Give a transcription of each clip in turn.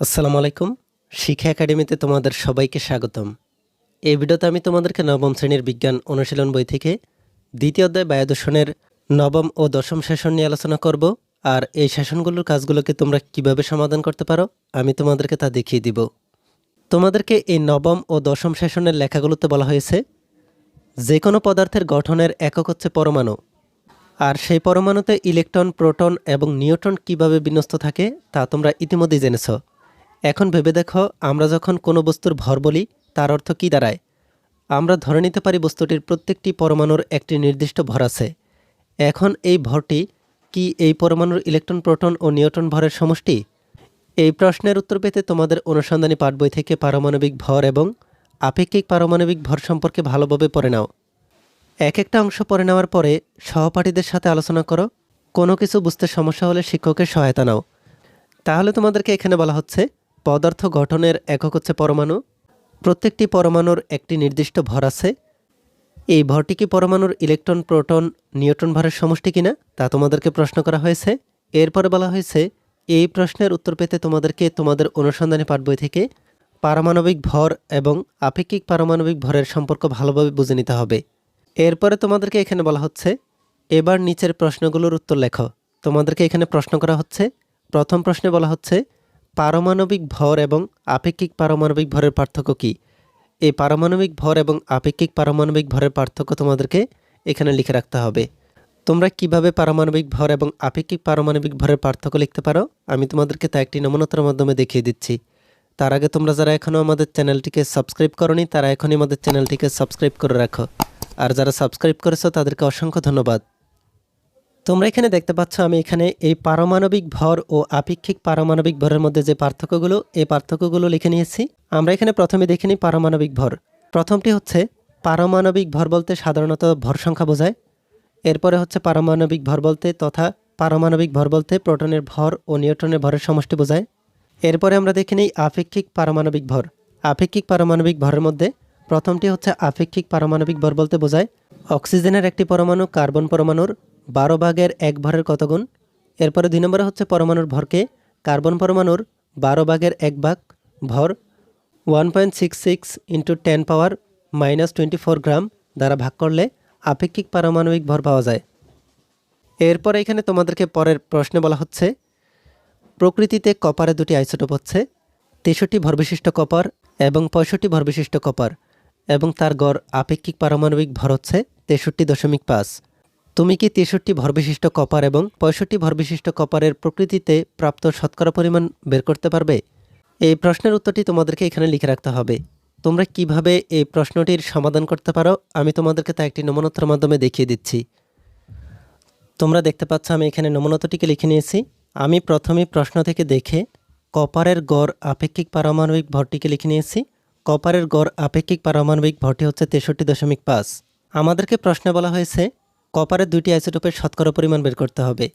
আসসালামু আলাইকুম। শিক্ষা একাডেমিতে তোমাদের সবাইকে স্বাগতম। এই ভিডিওতে আমি তোমাদেরকে নবম শ্রেণির বিজ্ঞান অনুশীলন বই থেকে দ্বিতীয় অধ্যায় বায়ুদূষণের নবম ও দশম সেশন নিয়ে আলোচনা করব আর এই সেশনগুলোর কাজগুলোকে তোমরা কীভাবে সমাধান করতে পারো আমি তোমাদেরকে তা দেখিয়ে দিব। তোমাদেরকে এই নবম ও দশম সেশনের লেখাগুলোতে বলা হয়েছে যে কোনো পদার্থের গঠনের একক হচ্ছে পরমাণু। আর সেই পরমাণুতে ইলেকট্রন, প্রোটন এবং নিউট্রন কীভাবে বিন্যস্ত থাকে তা তোমরা ইতিমধ্যেই জেনেছ। এখন ভেবে দেখো, আমরা যখন কোনো বস্তুর ভর বলি, তার অর্থ কী দাঁড়ায়? আমরা ধরে নিতে পারি বস্তুটির প্রত্যেকটি পরমাণুর একটি নির্দিষ্ট ভর আছে। এখন এই ভরটি কি এই পরমাণুর ইলেকট্রন, প্রোটন ও নিউট্রন ভরের সমষ্টি? এই প্রশ্নের উত্তর পেতে তোমাদের অনুসন্ধানী পাঠ বই থেকে পারমাণবিক ভর এবং আপেক্ষিক পারমাণবিক ভর সম্পর্কে ভালোভাবে পড়ে নাও। এক একটা অংশ পড়ে নেওয়ার পরে সহপাঠীদের সাথে আলোচনা করো। কোনো কিছু বুঝতে সমস্যা হলে শিক্ষকের সহায়তা নাও। তাহলে তোমাদেরকে এখানে বলা হচ্ছে পদার্থ গঠনের একক হচ্ছে পরমাণু। প্রত্যেকটি পরমাণুর একটি নির্দিষ্ট ভর আছে। এই ভরটি কি পরমাণুর ইলেকট্রন, প্রোটন, নিউট্রন ভরের সমষ্টি কিনা, তা তোমাদেরকে প্রশ্ন করা হয়েছে। এরপরে বলা হয়েছে, এই প্রশ্নের উত্তর পেতে তোমাদেরকে তোমাদের অনুসন্ধানী পাঠ বই থেকে পারমাণবিক ভর এবং আপেক্ষিক পারমাণবিক ভরের সম্পর্ক ভালোভাবে বুঝে নিতে হবে। এরপরে তোমাদেরকে এখানে বলা হচ্ছে, এবার নিচের প্রশ্নগুলোর উত্তর লেখো। তোমাদেরকে এখানে প্রশ্ন করা হচ্ছে, প্রথম প্রশ্নে বলা হচ্ছে পারমাণবিক ভর এবং আপেক্ষিক পারমাণবিক ভরের পার্থক্য কী? এই পারমাণবিক ভর এবং আপেক্ষিক পারমাণবিক ভরের পার্থক্য তোমাদেরকে এখানে লিখে রাখতে হবে। তোমরা কীভাবে পারমাণবিক ভর এবং আপেক্ষিক পারমাণবিক ভরের পার্থক্য লিখতে পারো? আমি তোমাদেরকে তা একটি নমুনতার মাধ্যমে দেখিয়ে দিচ্ছি। তার আগে তোমরা যারা এখনও আমাদের চ্যানেলটিকে সাবস্ক্রাইব করনি, তারা এখনই আমাদের চ্যানেলটিকে সাবস্ক্রাইব করে রাখো। আর যারা সাবস্ক্রাইব করেছ, তাদেরকে অসংখ্য ধন্যবাদ। তোমরা এখানে দেখতে পাচ্ছ আমি এখানে এই পারমাণবিক ভর ও আপেক্ষিক পারমাণবিক ভরের মধ্যে যে পার্থক্যগুলো, এই পার্থক্যগুলো লিখে নিয়েছি। আমরা এখানে প্রথমে দেখে নিই পারমাণবিক ভর। প্রথমটি হচ্ছে পারমাণবিক ভর বলতে সাধারণত ভর সংখ্যা বোঝায়। এরপরে হচ্ছে পারমাণবিক ভর বলতে তথা পারমাণবিক ভর বলতে প্রোটনের ভর ও নিউট্রনের ভরের সমষ্টি বোঝায়। এরপরে আমরা দেখে নিই আপেক্ষিক পারমাণবিক ভর। আপেক্ষিক পারমাণবিক ভরের মধ্যে প্রথমটি হচ্ছে আপেক্ষিক পারমাণবিক ভর বলতে বোঝায়। অক্সিজেনের একটি পরমাণু, কার্বন পরমাণুর বারো ভাগের এক ভরের কত গুণ? এরপরে দুই নম্বরে হচ্ছে পরমাণুর ভরকে। কার্বন পরমাণুর বারো ভাগের এক ভাগ ভর one point six six into ten power minus twenty four gram দ্বারা ভাগ করলে আপেক্ষিক পারমাণবিক ভর পাওয়া যায়। এরপর এখানে তোমাদেরকে পরের প্রশ্নে বলা হচ্ছে, প্রকৃতিতে কপারে দুটি আইসোটোপ হচ্ছে, তেষট্টি ভরবিশিষ্ট কপার এবং পঁয়ষট্টি ভরবিশিষ্ট কপার এবং তার গড় আপেক্ষিক পারমাণবিক ভর হচ্ছে তেষট্টি দশমিক পাঁচ। তুমি কি তেষট্টি ভরবিশিষ্ট কপার এবং পঁয়ষট্টি ভরবিশিষ্ট কপারের প্রকৃতিতে প্রাপ্ত শতকরা পরিমাণ বের করতে পারবে? এই প্রশ্নের উত্তরটি তোমাদেরকে এখানে লিখে রাখতে হবে। তোমরা কীভাবে এই প্রশ্নটির সমাধান করতে পারো? আমি তোমাদেরকে তা একটি নমনতার মাধ্যমে দেখিয়ে দিচ্ছি। তোমরা দেখতে পাচ্ছ, আমি এখানে নমনতাটিকে লিখে নিয়েছি। আমি প্রথমে প্রশ্ন থেকে দেখে কপারের গড় আপেক্ষিক পারমাণবিক ভরটিকে লিখে নিয়েছি। কপারের গড় আপেক্ষিক পারমাণবিক ভরটি হচ্ছে তেষট্টি দশমিক পাঁচ। আমাদেরকে প্রশ্নে বলা হয়েছে কপারের দুটি আইসোটোপের শতকরা পরিমাণ বের করতে হবে।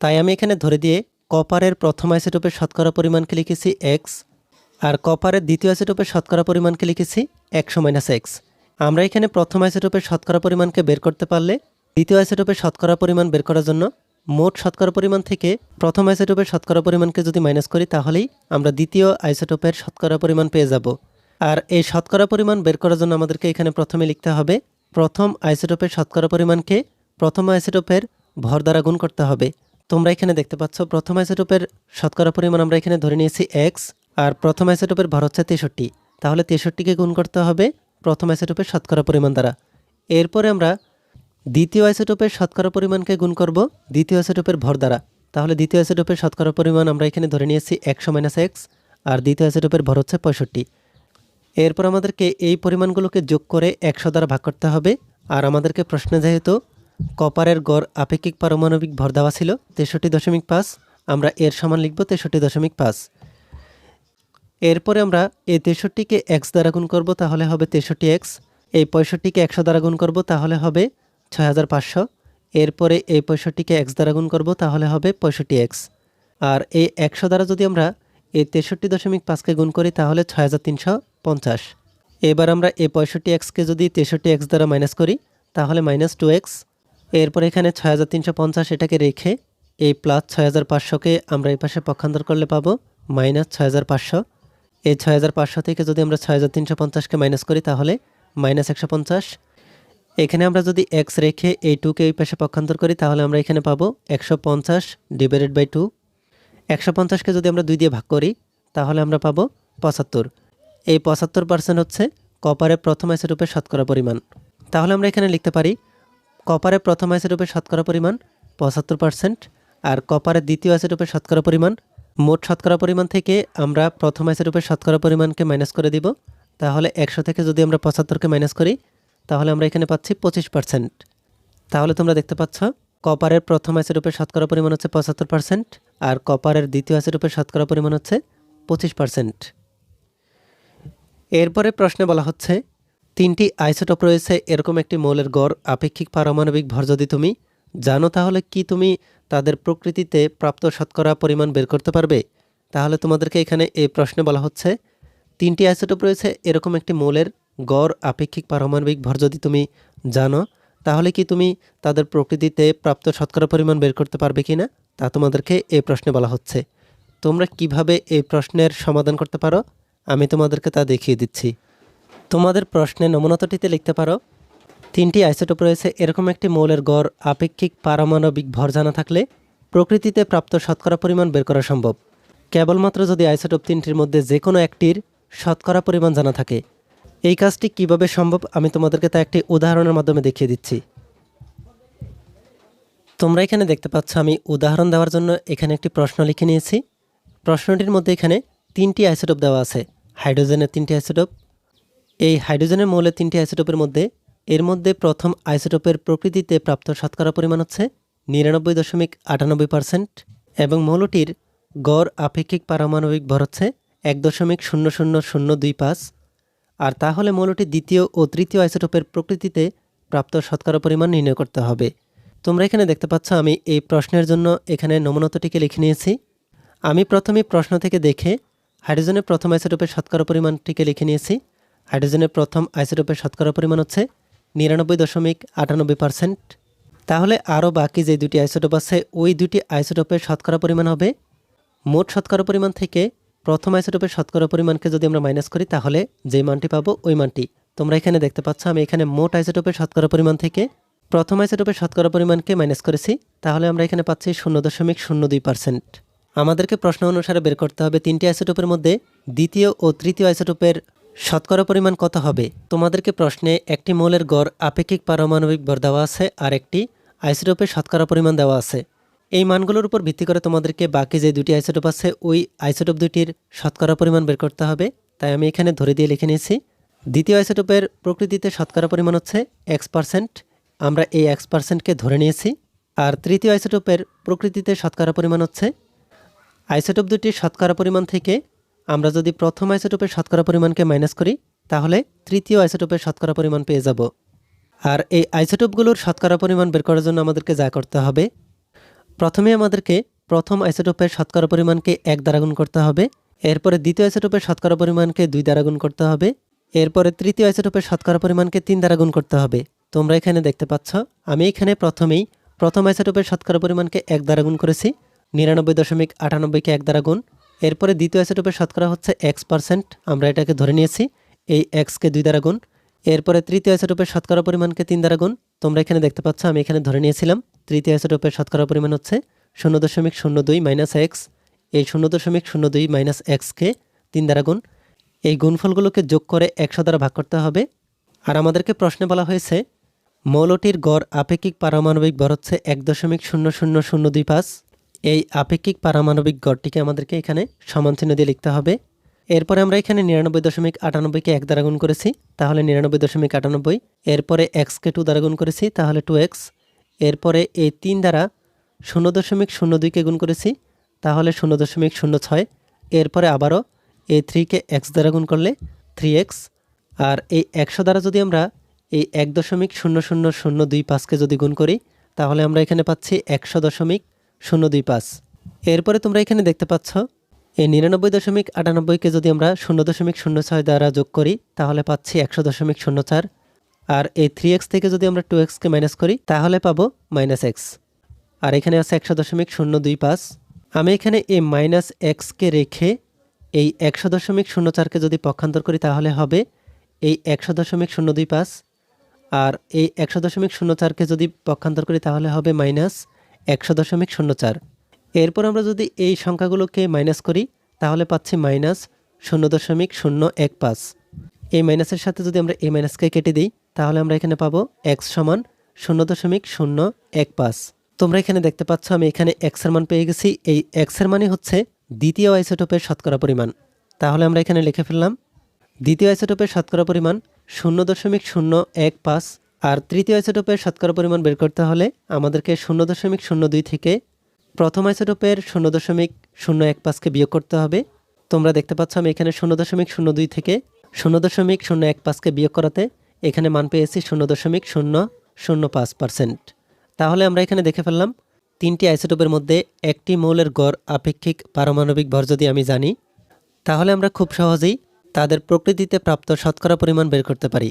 তাই আমি এখানে ধরে দিয়ে কপারের প্রথম আইসোটোপের শতকরা পরিমাণকে লিখেছি এক্স আর কপারের দ্বিতীয় আইসোটোপের শতকরা পরিমাণকে লিখেছি একশো মাইনাস এক্স আমরা এখানে প্রথম আইসোটোপের শতকরা পরিমাণকে বের করতে পারলে দ্বিতীয় আইসোটোপের শতকরা পরিমাণ বের করার জন্য মোট শতকরা পরিমাণ থেকে প্রথম আইসোটোপের শতকরা পরিমাণকে যদি মাইনাস করি, তাহলেই আমরা দ্বিতীয় আইসোটোপের শতকরা পরিমাণ পেয়ে যাব। আর এই শতকরা পরিমাণ বের করার জন্য আমাদেরকে এখানে প্রথমে লিখতে হবে, প্রথম আইসোটোপের শতকরা পরিমাণকে প্রথম আইসোটোপের ভর দ্বারা গুণ করতে হবে। তোমরা এখানে দেখতে পাচ্ছ, প্রথম আইসোটোপের শতকরা পরিমাণ আমরা এখানে ধরে নিয়েছি এক্স আর প্রথম আইসোটোপের ভর হচ্ছে তেষট্টি। তাহলে তেষট্টিকে গুণ করতে হবে প্রথম আইসোটোপের শতকরা পরিমাণ দ্বারা। এরপরে আমরা দ্বিতীয় আইসোটোপের শতকরা পরিমাণকে গুণ করব দ্বিতীয় আইসোটোপের ভর দ্বারা। তাহলে দ্বিতীয় আইসোটোপের শতকরা পরিমাণ আমরা এখানে ধরে নিয়েছি একশো মাইনাস এক্স আর দ্বিতীয় আইসোটোপের ভর হচ্ছে পঁয়ষট্টি। এরপর আমাদেরকে এই পরিমাণগুলোকে যোগ করে একশো দ্বারা ভাগ করতে হবে। আর আমাদেরকে প্রশ্নে যেহেতু কপারের গড় আপেক্ষিক পারমাণবিক ভর দেওয়া ছিল তেষট্টি দশমিক পাঁচ। আমরা এর সমান লিখব তেষট্টি দশমিক পাঁচ। এরপরে আমরা এই তেষট্টিকে এক্স দ্বারা গুণ করব, তাহলে হবে তেষট্টি এক্স। এই পঁয়ষট্টিকে একশো দ্বারা গুণ করব, তাহলে হবে ছয় হাজার পাঁচশো। এরপরে এই পঁয়ষট্টিকে এক্স দ্বারা গুণ করব, তাহলে হবে পঁয়ষট্টি এক্স। আর এই একশো দ্বারা যদি আমরা এই তেষট্টি দশমিক পাঁচকে গুণ করি, তাহলে ছয় হাজার তিনশো পঞ্চাশ। এবার আমরা এই পঁয়ষট্টি এক্সকে যদি তেষট্টি এক্স দ্বারা মাইনাস করি, তাহলে মাইনাস টু এক্স। এরপর এখানে ছয় তিনশো পঞ্চাশ এটাকে রেখে এই প্লাস ছয় হাজার পাঁচশোকে আমরা এই পাশে পক্ষান্তর করলে পাবো মাইনাস ছয় হাজার পাঁচশো। এই ছয় হাজার পাঁচশো থেকে যদি আমরা ছয় হাজার তিনশো পঞ্চাশকে মাইনাস করি তাহলে মাইনাস একশো পঞ্চাশ। এখানে আমরা যদি এক্স রেখে এই টুকে এই পাশে পক্ষান্তর করি তাহলে আমরা এখানে পাবো একশো পঞ্চাশ ডিভাইডেড বাই টু একশো পঞ্চাশকে যদি আমরা দুই দিয়ে ভাগ করি তাহলে আমরা পাবো পঁচাত্তর। এই পঁচাত্তর পার্সেন্ট হচ্ছে কপারের প্রথম আইসোটোপের শতকরা পরিমাণ। তাহলে আমরা এখানে লিখতে পারি কপারের প্রথম আইসোটোপের শতকরা পরিমাণ পঁচাত্তর পার্সেন্ট আর কপারের দ্বিতীয় আইসোটোপের শতকরা পরিমাণ মোট শতকরা পরিমাণ থেকে আমরা প্রথম আইসোটোপের শতকরা পরিমাণকে মাইনাস করে দিব। তাহলে একশো থেকে যদি আমরা পঁচাত্তরকে মাইনাস করি, তাহলে আমরা এখানে পাচ্ছি পঁচিশ পার্সেন্ট তাহলে তোমরা দেখতে পাচ্ছ, কপারের প্রথম অ্যাসিডোপের শতকরা পরিমাণ হচ্ছে পঁচাত্তর পার্সেন্ট আর কপারের দ্বিতীয় অ্যাসিডোপের শতকরা পরিমাণ হচ্ছে পঁচিশ পার্সেন্ট এরপরে প্রশ্নে বলা হচ্ছে তিনটি আইসোটোপ রয়েছে, এরকম একটি মৌলের গড়, আপেক্ষিক পারমাণবিক ভর যদি তুমি জানো তাহলে কি তুমি তাদের প্রকৃতিতে প্রাপ্ত শতকরা পরিমাণ বের করতে পারবে? তাহলে তোমাদেরকে এখানে এই প্রশ্নে বলা হচ্ছে, তিনটি আইসোটোপ রয়েছে, এরকম একটি মৌলের গড়, আপেক্ষিক পারমাণবিক ভর যদি তুমি জানো, তাহলে কি তুমি তাদের প্রকৃতিতে প্রাপ্ত শতকরা পরিমাণ বের করতে পারবে কি না তা তোমাদেরকে এই প্রশ্নে বলা হচ্ছে। তোমরা কীভাবে এই প্রশ্নের সমাধান করতে পারো? আমি তোমাদেরকে তা দেখিয়ে দিচ্ছি। তোমাদের প্রশ্নে নমুনাতটিতে লিখতে পারো। তিনটি আইসোটোপ রয়েছে, এরকম একটি মৌলের গড়, আপেক্ষিক পারমাণবিক ভর জানা থাকলে প্রকৃতিতে প্রাপ্ত শতকরা পরিমাণ বের করা সম্ভব। কেবলমাত্র যদি আইসোটোপ তিনটির মধ্যে যে কোনো একটির শতকরা পরিমাণ জানা থাকে। এই কাজটি কীভাবে সম্ভব আমি তোমাদেরকে তা একটি উদাহরণের মাধ্যমে দেখিয়ে দিচ্ছি। তোমরা এখানে দেখতে পাচ্ছ আমি উদাহরণ দেওয়ার জন্য এখানে একটি প্রশ্ন লিখে নিয়েছি। প্রশ্নটির মধ্যে এখানে তিনটি আইসোটোপ দেওয়া আছে। হাইড্রোজেনের তিনটি আইসোটোপ এই হাইড্রোজেনের মৌলের তিনটি আইসোটোপের মধ্যে, এর মধ্যে প্রথম আইসোটোপের প্রকৃতিতে প্রাপ্ত শতকরা পরিমাণ হচ্ছে নিরানব্বই দশমিক আটানব্বই পার্সেন্ট এবং মৌলটির গড় আপেক্ষিক পারমাণবিক ভর হচ্ছে এক দশমিক শূন্য শূন্য শূন্য দুই পাঁচ। আর তাহলে মৌলটি দ্বিতীয় ও তৃতীয় আইসোটোপের প্রকৃতিতে প্রাপ্ত শতকরা পরিমাণ নির্ণয় করতে হবে। তোমরা এখানে দেখতে পাচ্ছ, আমি এই প্রশ্নের জন্য এখানে নমুনতটিকে লিখে নিয়েছি। আমি প্রথমে প্রশ্ন থেকে দেখে হাইড্রোজেনের প্রথম আইসোটোপের শতকরা পরিমাণটিকে লিখে নিয়েছি। হাইড্রোজেনের প্রথম আইসোটোপের শতকরা পরিমাণ হচ্ছে নিরানব্বই দশমিক আটানব্বই পার্সেন্ট। তাহলে আরও বাকি যে দুটি আইসোটোপ আছে, ওই দুটি আইসোটোপের শতকরা পরিমাণ হবে মোট শতকরা পরিমাণ থেকে প্রথম আইসোটোপের শতকরা পরিমাণকে যদি আমরা মাইনাস করি, তাহলে যে মানটি পাবো ওই মানটি। তোমরা এখানে দেখতে পাচ্ছ, আমি এখানে মোট আইসোটোপের শতকরা পরিমাণ থেকে প্রথম আইসোটোপের শতকরা পরিমাণকে মাইনাস করেছি। তাহলে আমরা এখানে পাচ্ছি শূন্য দশমিক শূন্য দুই পার্সেন্ট। আমাদেরকে প্রশ্ন অনুসারে বের করতে হবে, তিনটি আইসোটোপের মধ্যে দ্বিতীয় ও তৃতীয় আইসোটোপের শতকরা পরিমাণ কত হবে? তোমাদেরকে প্রশ্নে একটি মৌলের গড় আপেক্ষিক পারমাণবিক ভর দেওয়া আছে আর একটি আইসোটোপের শতকরা পরিমাণ দেওয়া আছে। এই মানগুলোর উপর ভিত্তি করে তোমাদেরকে বাকি যে দুটি আইসোটোপ আছে, ওই আইসোটোপ দুটির শতকরা পরিমাণ বের করতে হবে। তাই আমি এখানে ধরে দিয়ে লিখে নিয়েছি। দ্বিতীয় আইসোটোপের প্রকৃতিতে শতকরা পরিমাণ হচ্ছে এক্স পার্সেন্ট আমরা এই এক্স পার্সেন্টকে ধরে নিয়েছি। আর তৃতীয় আইসোটোপের প্রকৃতিতে শতকরা পরিমাণ হচ্ছে, আইসোটোপ দুটির শতকরা পরিমাণ থেকে আমরা যদি প্রথম আইসোটোপের শতকরা পরিমাণকে মাইনাস করি, তাহলে তৃতীয় আইসোটোপের শতকরা পরিমাণ পেয়ে যাব। আর এই আইসোটোপগুলোর শতকরা পরিমাণ বের করার জন্য আমাদেরকে যা করতে হবে, প্রথমে আমাদেরকে প্রথম আইসোটোপের শতকরা পরিমাণকে এক দ্বারা গুণ করতে হবে, এরপরে দ্বিতীয় আইসোটোপের শতকরা পরিমাণকে দুই দ্বারা গুণ করতে হবে, এরপরে তৃতীয় আইসোটোপের শতকরা পরিমাণকে তিন দ্বারা গুণ করতে হবে। তোমরা এখানে দেখতে পাচ্ছ, আমি এখানে প্রথমেই প্রথম আইসোটোপের শতকরা পরিমাণকে এক দ্বারা গুণ করেছি, নিরানব্বই দশমিক আটানব্বইকে এক দ্বারা গুণ এরপরে দ্বিতীয় আইসোটোপের শতকরা হচ্ছে এক্স পার্সেন্ট আমরা এটাকে ধরে নিয়েছি, এই এক্সকে দুই দ্বারা গুণ। এরপরে তৃতীয় আইসোটোপের শতকরা পরিমাণকে তিন দ্বারা গুণ। তোমরা এখানে দেখতে পাচ্ছ, আমি এখানে ধরে নিয়েছিলাম, তৃতীয় আইসোটোপের শতকরা পরিমাণ হচ্ছে শূন্য দশমিক শূন্য দুই মাইনাস এক্স এই শূন্য দশমিক শূন্য দুই মাইনাস এক্সকে তিন দ্বারা গুণ। এই গুণফলগুলোকে যোগ করে একশো দ্বারা ভাগ করতে হবে। আর আমাদেরকে প্রশ্নে বলা হয়েছে, মৌলটির গড় আপেক্ষিক পারমাণবিক ভর হচ্ছে এক দশমিক শূন্য শূন্য শূন্য দুই পাঁচ। এই আপেক্ষিক পারমাণবিক গড়টিকে আমাদেরকে এখানে সমান চিহ্ন দিয়ে লিখতে হবে। এরপরে আমরা এখানে নিরানব্বই দশমিক আটানব্বইকে এক দ্বারা গুণ করেছি, তাহলে নিরানব্বই দশমিক আটানব্বই। এরপরে এক্সকে টু দ্বারা গুণ করেছি, তাহলে টু এক্স। এরপরে এই তিন দ্বারা শূন্য দশমিক শূন্য দুইকে গুণ করেছি, তাহলে শূন্য দশমিক শূন্য ছয়। এরপরে আবারও এই থ্রিকে এক্স দ্বারা গুণ করলে থ্রি এক্স। আর এই একশো দ্বারা যদি আমরা এই এক দশমিক শূন্য শূন্য শূন্য দুই পাঁচকে যদি গুণ করি, তাহলে আমরা এখানে পাচ্ছি একশো দশমিক শূন্য দুই পাঁচ। এরপরে তোমরা এখানে দেখতে পাচ্ছ, এই নিরানব্বই দশমিক আটানব্বইকে যদি আমরা শূন্য দশমিক শূন্য ছয় দ্বারা যোগ করি, তাহলে পাচ্ছি একশো দশমিক শূন্য চার। আর এই থ্রি এক্স থেকে যদি আমরা টু এক্সকে মাইনাস করি, তাহলে পাবো মাইনাস এক্স। আর এখানে আছে একশো দশমিক শূন্য দুই পাঁচ। আমি এখানে এই মাইনাস এক্সকে রেখে এই একশো দশমিক শূন্য চারকে যদি পক্ষান্তর করি, তাহলে হবে এই একশো দশমিক শূন্য দুই পাঁচ। আর এই একশো দশমিক শূন্য চারকে যদি পক্ষান্তর করি, তাহলে হবে মাইনাস একশো দশমিক শূন্য চার। এরপর আমরা যদি এই সংখ্যাগুলোকে মাইনাস করি, তাহলে পাচ্ছি মাইনাস শূন্য দশমিক শূন্য এক পাঁচ। এই মাইনাসের সাথে যদি আমরা এই মাইনাসকে কেটে দিই, তাহলে আমরা এখানে পাবো এক্স সমান শূন্য দশমিক শূন্য এক পাঁচ। তোমরা এখানে দেখতে পাচ্ছ, আমি এখানে এক্সের মান পেয়ে গেছি। এই এক্সের মানই হচ্ছে দ্বিতীয় আইসোটোপের শতকরা পরিমাণ। তাহলে আমরা এখানে লিখে ফেললাম, দ্বিতীয় আইসোটোপের শতকরা পরিমাণ শূন্য দশমিক শূন্য এক পাঁচ আর তৃতীয় আইসোটোপের শতকরা পরিমাণ বের করতে হলে আমাদেরকে শূন্য দশমিক শূন্য দুই থেকে প্রথম আইসোটোপের শূন্য দশমিক শূন্য এক পাঁচকে বিয়োগ করতে হবে। তোমরা দেখতে পাচ্ছ আমি এখানে শূন্য দশমিক শূন্য দুই থেকে শূন্য দশমিক শূন্য এক পাঁচকে বিয়োগ করাতে এখানে মান পেয়েছি শূন্য দশমিক শূন্য শূন্য পাঁচ পার্সেন্ট। তাহলে আমরা এখানে দেখে ফেললাম, তিনটি আইসোটোপের মধ্যে একটি মৌলের গড় আপেক্ষিক পারমাণবিক ভর যদি আমি জানি, তাহলে আমরা খুব সহজেই তাদের প্রকৃতিতে প্রাপ্ত শতকরা পরিমাণ বের করতে পারি।